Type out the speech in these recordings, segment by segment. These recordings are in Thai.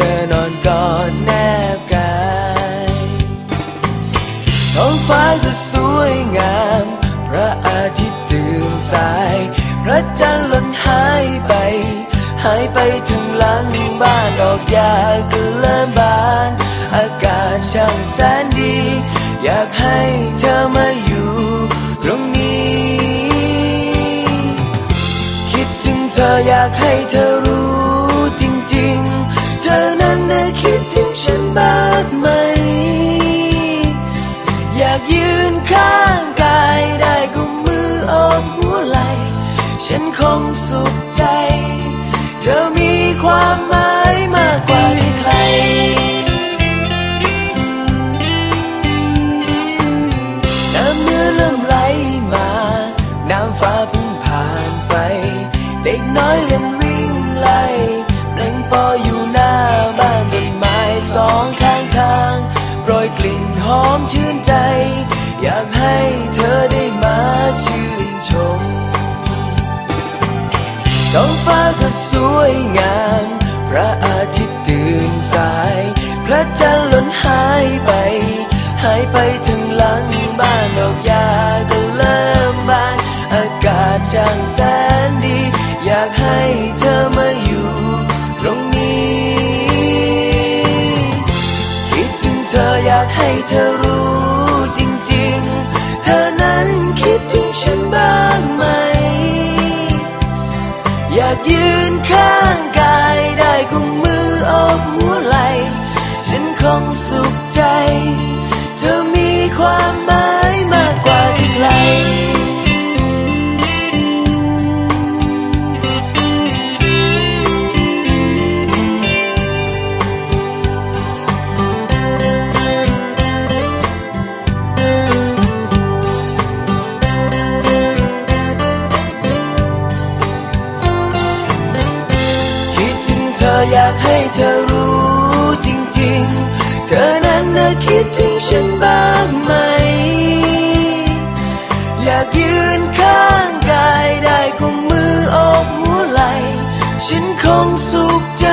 ธอนอนกอดแนบกายท้องฟ้าก็สวยงาม พระอาทิตย์ตื่นสาย พระจันทร์หล่นหายไป หายไปถึงหลังบ้านดอกหญ้าก็เริ่มบาน อากาศช่างแสนดี อยากให้เธอมาอยู่ตรงนี้ คิดถึงเธออยากให้เธอรู้จริงๆ ถึงฉันบ้างไหม อยากยืนข้างกายได้กุมมือโอบหัวไหล ฉันคงสุขใจ เธอมีความหมายมากกว่าใคร น้ำเนื้อเริ่มไหลมา น้ำฟ้าเพิ่งผ่านไป เด็กน้อยเล่น มชื่นใจ อยากให้เธอได้มาชื่นชมท้องฟ้าก็สวยงาม พระอาทิตย์ตื่นสาย พระจันทร์หล่นหายไป หายไปถึงหลังบ้านดอกหญ้าก็เริ่มบาน อากาศช่างแสนดี อยากให้เธอ ให้เธอรู้จริงๆ เธอนั้นคิดถึงฉันบ้างไหม อยากยืนข้างกายได้กุมมืออบหัวไหล ฉันคงสุขใจ อยากให้เธอรู้จริงๆ เธอนั้นน่ะคิดถึงฉันบ้างไหม อยากยืนข้างกายได้คงมือออกหัวไหล ฉันคงสุขใจ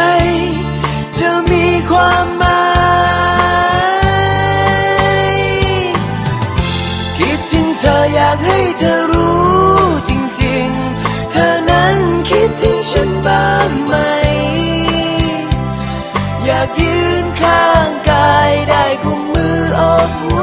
เธอมีความหมาย คิดถึงเธออยากให้เธอรู้จริงๆ เธอนั้นคิดถึงฉันบ้าง amor.